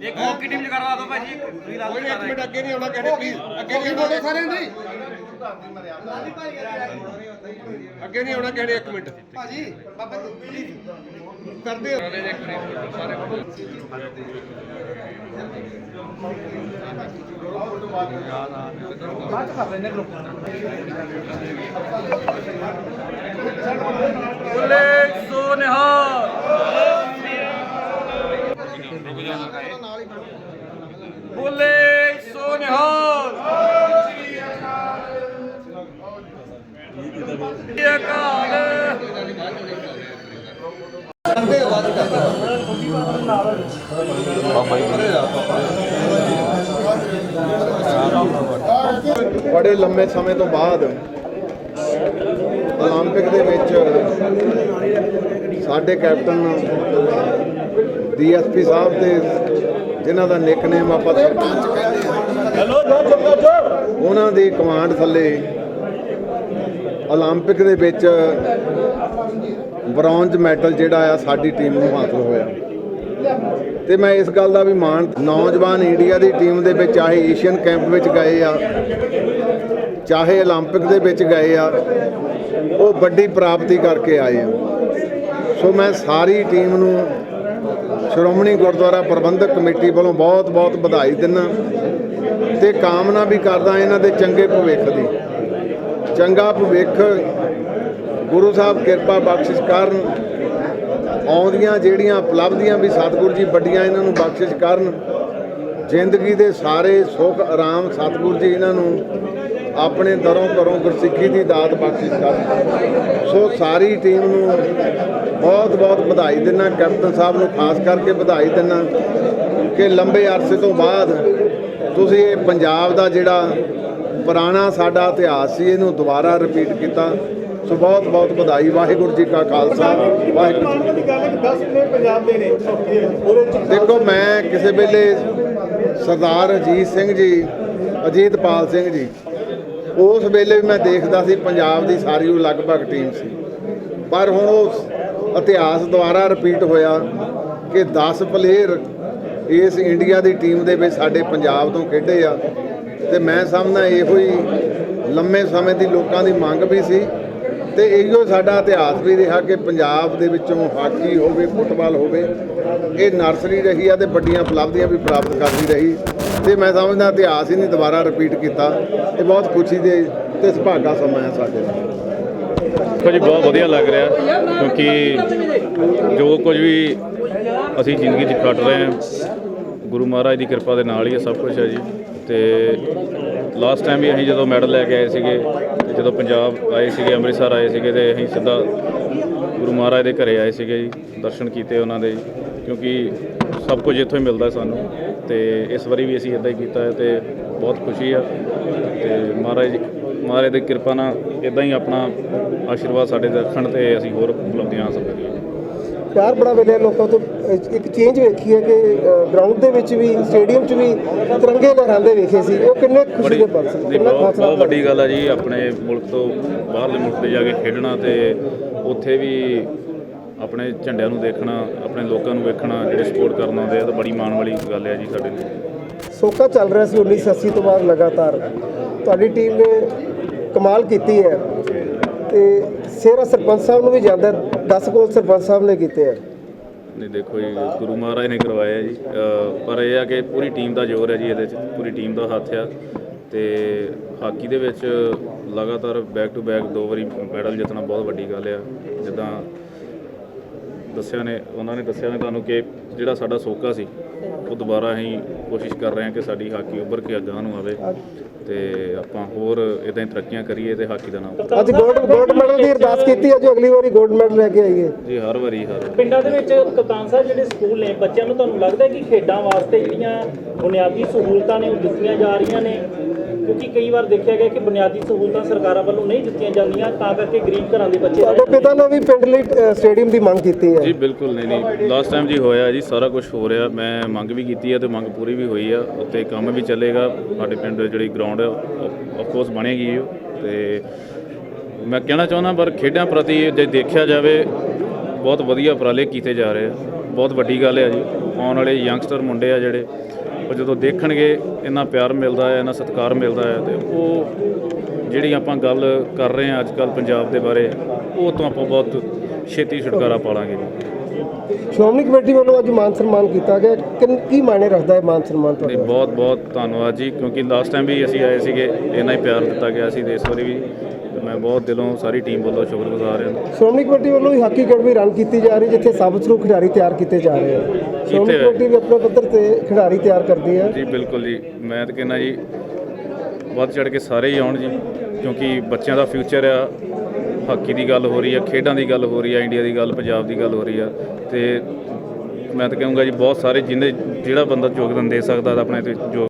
ਇੱਕ hockey team ਚ ਕਰਵਾ ਦਿਓ ਭਾਜੀ। ਇੱਕ ਤੁਸੀਂ ਲਾ ਕੋਈ ਇੱਕ ਮਿੰਟ ਅੱਗੇ ਨਹੀਂ ਆਉਣਾ ਕਹਿੰਦੇ ਪਲੀਜ਼ ਅੱਗੇ ਨਹੀਂ ਬੋਲੋ ਸਾਰਿਆਂ ਦੀ? ਅੱਗੇ ਨਹੀਂ ਆਉਣਾ ਕਹਿੰਦੇ ਇੱਕ ਮਿੰਟ। ਭਾਜੀ ਬਾਬਾ ਕਰਦੇ ਹੋ। ਬੁੱਲੇ ਸੋ ਨਿਹਾਲ ਬੁੱਲੇ ਸੋ ਨਿਹਾਲ ਇਹ ਅਕਾਲ ਬੜੇ ਲੰਮੇ ਸਮੇਂ ਤੋਂ ਬਾਅਦ ਓਲੰਪਿਕ ਦੇ ਵਿੱਚ ਸਾਡੇ ਕੈਪਟਨ ਡੀਐਸਪੀ ਸਾਹਿਬ ਤੇ ਜਿਨ੍ਹਾਂ ਦਾ ਨਿੱਕ ਨੇਮ ਆਪਾਂ ਸਰਪੰਚ ਕਹਿੰਦੇ ਆ ਹੈਲੋ ਜੋ ਉਹਨਾਂ ਦੀ ਕਮਾਂਡ ਥੱਲੇ ਓਲੰਪਿਕ ਦੇ ਵਿੱਚ ਬ੍ਰੌਂਜ਼ ਮੈਡਲ ਜਿਹੜਾ ਆ ਸਾਡੀ ਟੀਮ ਨੂੰ ਹਾਸਲ ਹੋਇਆ ਤੇ ਮੈਂ ਇਸ ਗੱਲ ਦਾ ਵੀ ਮਾਣ ਨੌਜਵਾਨ ਇੰਡੀਆ ਦੀ ਟੀਮ ਦੇ ਵਿੱਚ ਚਾਹੇ ਏਸ਼ੀਅਨ ਕੈਂਪ ਵਿੱਚ ਗਏ ਆ ਚਾਹੇ 올림픽 ਦੇ ਵਿੱਚ ਗਏ ਆ ਉਹ ਵੱਡੀ ਪ੍ਰਾਪਤੀ ਕਰਕੇ ਆਏ ਆ ਸੋ ਮੈਂ ਸਾਰੀ ਟੀਮ ਨੂੰ ਸ਼੍ਰੋਮਣੀ ਗੁਰਦੁਆਰਾ ਪ੍ਰਬੰਧਕ ਕਮੇਟੀ ਵੱਲੋਂ ਬਹੁਤ-ਬਹੁਤ ਵਧਾਈ ਦਿੰਦਾ ਤੇ ਕਾਮਨਾ ਵੀ ਕਰਦਾ ਇਹਨਾਂ ਦੇ ਚੰਗੇ ਭਵਿੱਖ ਦੀ ਚੰਗਾ ਭਵਿੱਖ ਗੁਰੂ ਸਾਹਿਬ ਕਿਰਪਾ ਬਖਸ਼ਿਸ਼ ਕਰਨ ਆਉਂਦੀਆਂ ਜਿਹੜੀਆਂ ਉਪਲਬਧੀਆਂ ਵੀ ਸਤਿਗੁਰੂ ਜੀ ਵੱਡੀਆਂ ਇਹਨਾਂ ਨੂੰ ਬਖਸ਼ਿਸ਼ ਕਰਨ, ਜ਼ਿੰਦਗੀ ਦੇ ਸਾਰੇ ਸੁੱਖ ਆਰਾਮ ਸਤਿਗੁਰੂ ਜੀ ਇਹਨਾਂ ਨੂੰ ਆਪਣੇ ਦਰੋਂ ਘਰੋਂ ਗੁਰਸਿੱਖੀ ਦੀ ਦਾਤ ਬਖਸ਼ਿਸ਼ ਕਰਨ। ਸੋ ਸਾਰੀ ਟੀਮ ਨੂੰ ਬਹੁਤ ਬਹੁਤ ਵਧਾਈ ਦਿੰਦਾ ਕੈਪਟਨ ਸਾਹਿਬ ਨੂੰ ਖਾਸ ਕਰਕੇ ਵਧਾਈ ਦਿੰਦਾ ਕਿ ਲੰਬੇ ਅਰਸੇ ਤੋਂ ਬਾਅਦ ਤੁਸੀਂ ਇਹ ਪੰਜਾਬ ਦਾ ਜਿਹੜਾ ਪੁਰਾਣਾ ਸਾਡਾ ਇਤਿਹਾਸ ਸੀ, ਇਹਨੂੰ ਦੁਬਾਰਾ ਰਿਪੀਟ ਕੀਤਾ। ਸੋ ਬਹੁਤ ਬਹੁਤ ਵਧਾਈ। ਵਾਹਿਗੁਰੂ ਜੀ ਕਾ ਖਾਲਸਾ। ਵਾਹਿਗੁਰੂ ਦੀ ਗੱਲ ਹੈ ਕਿ 10 ਪਲੇਅਰ ਪੰਜਾਬ ਦੇ ਨੇ? ਦੇਖੋ ਮੈਂ ਕਿਸੇ ਵੇਲੇ ਸਰਦਾਰ ਅਜੀਤ ਸਿੰਘ ਜੀ ਅਜੀਤਪਾਲ ਸਿੰਘ ਜੀ ਉਸ ਵੇਲੇ ਵੀ ਮੈਂ ਦੇਖਦਾ ਸੀ ਪੰਜਾਬ ਦੀ ਸਾਰੀ ਉਹ ਲਗਭਗ ਟੀਮ ਸੀ। ਪਰ ਹੁਣ ਉਹ ਇਤਿਹਾਸ ਦੁਬਾਰਾ ਰਿਪੀਟ ਹੋਇਆ ਕਿ 10 ਪਲੇਅਰ ਇਸ ਇੰਡੀਆ ਦੀ ਟੀਮ ਦੇ ਵਿੱਚ ਸਾਡੇ ਪੰਜਾਬ ਤੋਂ ਖੇਡੇ ਆ। ਤੇ ਮੈਂ ਸਮਝਦਾ ਇਹੋ ਹੀ ਲੰਮੇ ਸਮੇਂ ਦੀ ਲੋਕਾਂ ਦੀ ਮੰਗ ਵੀ ਸੀ ਤੇ ਇਹੋ ਸਾਡਾ ਇਤਿਹਾਸ ਵੀ ਰਿਹਾ ਕਿ ਪੰਜਾਬ ਦੇ ਵਿੱਚੋਂ ਹਾਕੀ ਹੋਵੇ, ਫੁੱਟਬਾਲ ਹੋਵੇ, ਇਹ ਨਰਸਰੀ ਰਹੀ ਆ ਤੇ ਵੱਡੀਆਂ ਉਪਲਬਧੀਆਂ ਵੀ ਪ੍ਰਾਪਤ ਕਰਦੀ ਰਹੀ। ਤੇ ਮੈਂ ਸਮਝਦਾ ਇਤਿਹਾਸ ਹੀ ਨਹੀਂ ਦੁਬਾਰਾ ਰਿਪੀਟ ਕੀਤਾ। ਇਹ ਬਹੁਤ ਖੁਸ਼ੀ ਦੇ ਤੇ ਸੁਭਾਗਾ ਸਮਾਂ ਹੈ ਸਾਡੇ ਲਈ ਦੇਖੋ ਜੀ, ਬਹੁਤ ਵਧੀਆ ਲੱਗ ਰਿਹਾ, ਕਿਉਂਕਿ ਜੋ ਕੁਝ ਵੀ ਅਸੀਂ ਜ਼ਿੰਦਗੀ 'ਚ ਕੱਟ ਰਹੇ ਹਾਂ ਗੁਰੂ ਮਹਾਰਾਜ ਦੀ ਕਿਰਪਾ ਦੇ ਨਾਲ ਹੀ ਇਹ ਸਭ ਕੁਝ ਹੈ ਜੀ। ਤੇ ਲਾਸਟ ਟਾਈਮ ਵੀ ਅਸੀਂ ਜਦੋਂ ਮੈਡਲ ਲੈ ਕੇ ਆਏ ਸੀਗੇ, ਤੇ ਜਦੋਂ ਪੰਜਾਬ ਆਏ ਸੀਗੇ, ਅੰਮ੍ਰਿਤਸਰ ਆਏ ਸੀਗੇ, ਤੇ ਅਸੀਂ ਸਿੱਧਾ ਗੁਰੂ ਮਹਾਰਾਜ ਦੇ ਘਰੇ ਆਏ ਸੀਗੇ ਜੀ, ਦਰਸ਼ਨ ਕੀਤੇ ਉਹਨਾਂ ਦੇ ਕਿਉਂਕਿ ਸਭ ਕੁਝ ਇੱਥੋਂ ਹੀ ਮਿਲਦਾ ਸਾਨੂੰ, ਤੇ ਇਸ ਵਾਰੀ ਵੀ ਅਸੀਂ ਇਦਾਂ ਹੀ ਕੀਤਾ ਹੈ, ਤੇ ਬਹੁਤ ਖੁਸ਼ੀ ਆ। ਤੇ ਮਹਾਰਾਜ ਮਹਾਰਾਜ ਦੀ ਕਿਰਪਾ ਨਾਲ ਇਦਾਂ ਹੀ ਆਪਣਾ ਆਸ਼ੀਰਵਾਦ ਸਾਡੇ ਤੇ ਰੱਖਣ ਤੇ ਅਸੀਂ ਹੋਰ ਉਪਲਬਧੀਆਂ ਹਾਸਲ ਕਰੀਏ। ਪਿਆਰ ਬੜਾ ਮਿਲਿਆ ਲੋਕਾਂ ਤੋਂ ਇੱਕ ਚੇਂਜ ਵੇਖੀ ਹੈ ਕਿ ਗਰਾਊਂਡ ਦੇ ਵਿੱਚ ਵੀ ਸਟੇਡੀਅਮ 'ਚ ਵੀ ਤਿਰੰਗੇ ਲਹਿਰਾਉਂਦੇ ਵੇਖੇ ਸੀ। ਉਹ ਕਿੰਨੇ ਖੁਸ਼ੀ ਦੇ ਪਲ ਸੀ ਕਿੰਨਾ ਬਹੁਤ ਵੱਡੀ ਗੱਲ ਆ ਜੀ ਆਪਣੇ ਮੁਲਕ ਤੋਂ ਬਾਹਰਲੇ ਮੁਲਕ ਤੇ ਜਾ ਕੇ ਖੇਡਣਾ ਤੇ ਉੱਥੇ ਵੀ ਆਪਣੇ ਝੰਡਿਆਂ ਨੂੰ ਦੇਖਣਾ ਆਪਣੇ ਲੋਕਾਂ ਨੂੰ ਵੇਖਣਾ ਜਿਹੜੇ ਸਪੋਰਟ ਕਰਨ ਆਉਂਦੇ ਆ ਤਾਂ ਬੜੀ ਮਾਣ ਵਾਲੀ ਗੱਲ ਹੈ ਜੀ ਸਾਡੇ ਲਈ। ਸੋਕਾ ਚੱਲ ਰਿਹਾ ਸੀ 1980 ਤੋਂ ਬਾਅਦ ਲਗਾਤਾਰ। ਤੁਹਾਡੀ ਟੀਮ ਨੇ ਕਮਾਲ ਕੀਤੀ ਹੈ। ਤੇ ਸੇਰਾ ਸਰਪੰਚ ਸਾਹਿਬ ਨੂੰ ਵੀ ਜਾਂਦਾ 10 ਗੋਲ ਸਰਪੰਚ ਸਾਹਿਬ ਨੇ ਕੀਤੇ ਆ। ਨਹੀਂ ਦੇਖੋ ਜੀ ਗੁਰੂ ਮਹਾਰਾਜ ਨੇ ਕਰਵਾਇਆ ਜੀ। ਅ, ਪਰ ਇਹ ਆ ਕਿ ਪੂਰੀ ਟੀਮ ਦਾ ਜ਼ੋਰ ਹੈ ਜੀ ਇਹਦੇ 'ਚ ਪੂਰੀ ਟੀਮ ਦਾ ਹੱਥ ਆ। ਤੇ ਹਾਕੀ ਦੇ ਵਿੱਚ ਲਗਾਤਾਰ ਬੈਕ ਟੂ ਬੈਕ ਦੋ ਵਾਰੀ ਮੈਡਲ ਜਿੱਤਣਾ ਬਹੁਤ ਵੱਡੀ ਗੱਲ ਆ। ਜਿੱਦਾਂ ਦੱਸਿਆ ਨੇ ਉਹਨਾਂ ਨੇ ਦੱਸਿਆ ਨੇ ਤੁਹਾਨੂੰ ਕਿ ਜਿਹੜਾ ਸਾਡਾ ਸੋਕਾ ਸੀ ਉਹ ਦੁਬਾਰਾ ਅਸੀਂ ਕੋਸ਼ਿਸ਼ ਕਰ ਰਹੇ ਹਾਂ ਕਿ ਸਾਡੀ ਹਾਕੀ ਉੱਭਰ ਕੇ ਅੱਗਾਂ ਨੂੰ ਆਵੇ ਤੇ ਆਪਾਂ ਹੋਰ ਇਦਾਂ ਹੀ ਤਰੱਕੀਆਂ ਕਰੀਏ ਤੇ ਹਾਕੀ ਦਾ ਨਾਮ ਅੱਜ ਗੋਲਡ ਗੋਲਡ ਮੈਡਲ ਦੀ ਅਰਦਾਸ ਕੀਤੀ ਹੈ ਜੋ ਅਗਲੀ ਵਾਰੀ ਗੋਲਡ ਮੈਡਲ ਲੈ ਕੇ ਆਈਏ। ਜੀ ਹਰ ਵਾਰੀ ਹਰ ਪਿੰਡਾਂ ਦੇ ਵਿੱਚ ਕਪਤਾਨ ਸਾਹਿਬ ਜਿਹੜੇ ਸਕੂਲ ਨੇ ਬੱਚਿਆਂ ਨੂੰ ਤੁਹਾਨੂੰ ਲੱਗਦਾ ਹੈ ਕਿ ਖੇਡਾਂ ਵਾਸਤੇ ਜਿਹੜੀਆਂ ਬੁਨਿਆਦੀ ਸਹੂਲਤਾਂ ਨੇ ਉਹ ਦਿੱਤੀਆਂ ਜਾ ਰਹੀਆਂ ਨੇ? ਕਿਉਂਕਿ ਕਈ ਵਾਰ ਦੇਖਿਆ ਗਿਆ ਕਿ ਬੁਨਿਆਦੀ ਸਹੂਲਤਾਂ ਸਰਕਾਰਾਂ ਵੱਲੋਂ ਨਹੀਂ ਦਿੱਤੀਆਂ ਜਾਂਦੀਆਂ ਤਾਂ ਕਰਕੇ ਗਰੀਬ ਘਰਾਂ ਦੇ ਬੱਚੇ ਤੁਹਾਡੇ ਪਿਤਾ ਨੇ ਵੀ ਪਿੰਡ ਲਈ ਸਟੇਡੀਅਮ ਦੀ ਮੰਗ ਕੀਤੀ ਹੈ। ਜੀ ਬਿਲਕੁਲ ਨਹੀਂ ਨਹੀਂ। ਲਾਸਟ ਟਾਈਮ ਜੀ ਹੋਇਆ ਜੀ ਸਾਰਾ ਕੁਝ ਹੋ ਰਿਹਾ। ਮੈਂ ਮੰਗ ਵੀ ਕੀਤੀ ਹੈ ਤੇ ਮੰਗ ਪੂਰੀ ਵੀ ਹੋਈ ਆ। ਉੱਤੇ ਕੰਮ ਵੀ ਚੱਲੇਗਾ। ਸਾਡੇ ਪਿੰਡ ਦੀ ਜਿਹੜੀ ਗਰਾਊਂਡ ਹੈ ਆਫ ਕੋਰਸ ਬਣੇਗੀ ਉਹ। ਤੇ ਮੈਂ ਕਹਿਣਾ ਚਾਹੁੰਦਾ ਪਰ ਖੇਡਾਂ ਪ੍ਰਤੀ ਜੇ ਦੇਖਿਆ ਜਾਵੇ ਬਹੁਤ ਵਧੀਆ ਉਪਰਾਲੇ ਕੀਤੇ ਜਾ ਰਹੇ ਆ। ਬਹੁਤ ਵੱਡੀ ਗੱਲ ਹੈ ਜੀ। ਆਉਣ ਵਾਲੇ ਯੰਗਸਟਰ ਮੁੰਡੇ ਆ ਜਿਹੜੇ ਉਹ ਜਦੋਂ ਦੇਖਣਗੇ ਇੰਨਾ ਪਿਆਰ ਮਿਲਦਾ ਹੈ ਇੰਨਾ ਸਤਿਕਾਰ ਮਿਲਦਾ ਹੈ ਤੇ ਉਹ ਜਿਹੜੀ ਆਪਾਂ ਗੱਲ ਕਰ ਰਹੇ ਹਾਂ ਅੱਜ ਕੱਲ ਪੰਜਾਬ ਦੇ ਬਾਰੇ ਉਹ ਤੋਂ ਆਪਾਂ ਬਹੁਤ ਛੇਤੀ ਛੁਟਕਾਰਾ ਪਾਲਾਂਗੇ। ਜੀ ਸ਼੍ਰੋਮਣੀ ਕਮੇਟੀ ਵੱਲੋਂ ਅੱਜ ਮਾਨ ਸਨਮਾਨ ਕੀਤਾ ਗਿਆ। ਕਿੰਨ- ਕੀ ਮਾਇਨੇ ਰੱਖਦਾ ਹੈ ਮਾਨ ਸਨਮਾਨ ਤੁਹਾਡਾ ਬਹੁਤ ਬਹੁਤ ਧੰਨਵਾਦ ਜੀ ਕਿਉਂਕਿ ਲਾਸਟ ਟਾਈਮ ਵੀ ਅਸੀਂ ਆਏ ਸੀਗੇ ਇੰਨਾ ਹੀ ਪਿਆਰ ਦਿੱਤਾ ਗਿਆ ਸੀ ਤੇ ਇਸ ਵਾਰੀ ਵੀ ਮੈਂ ਬਹੁਤ ਦਿਲੋਂ ਸਾਰੀ ਟੀਮ ਵੱਲੋਂ ਸ਼ੁਕਰਗੁਜ਼ਾਰ ਹਾਂ। ਸ਼੍ਰੋਮਣੀ ਕਮੇਟੀ ਵੱਲੋਂ ਵੀ ਹਾਕੀ ਅਕੈਡਮੀ ਰਨ ਕੀਤੀ ਜਾ ਰਹੀ ਜਿੱਥੇ ਸਬ ਥਰੂ ਖਿਡਾਰੀ ਤਿਆਰ ਕੀਤੇ ਜਾ ਰਹੇ ਹਨ ਸ਼੍ਰੋਮਣੀ ਹੈ। ਕਮੇਟੀ ਵੀ ਆਪਣੇ ਪੱਧਰ ਤੇ ਖਿਡਾਰੀ ਤਿਆਰ ਕਰਦੀ ਹੈ। ਜੀ ਬਿਲਕੁਲ ਜੀ। ਮੈਂ ਤਾਂ ਕਹਿੰਦਾ ਜੀ ਵੱਧ ਚੜ ਕੇ ਸਾਰੇ ਹੀ ਆਉਣ ਜੀ ਕਿਉਂਕਿ ਬੱਚਿਆਂ ਦਾ ਫਿਊਚਰ ਆ। ਹਾਕੀ ਦੀ ਗੱਲ ਹੋ ਰਹੀ ਆ ਖੇਡਾਂ ਦੀ ਗੱਲ ਹੋ ਰਹੀ ਆ ਇੰਡੀਆ ਦੀ ਗੱਲ ਪੰਜਾਬ ਦੀ ਗੱਲ ਹੋ ਰਹੀ ਆ। ਤੇ ਮੈਂ ਤਾਂ ਕਹੂੰਗਾ ਜੀ ਬਹੁਤ ਸਾਰੇ ਜਿਹਨੇ ਜਿਹੜਾ ਬੰਦਾ ਯੋਗਦਾਨ ਦੇ ਸਕਦਾ ਤਾਂ ਆਪਣੇ ਤੇ ਜੋ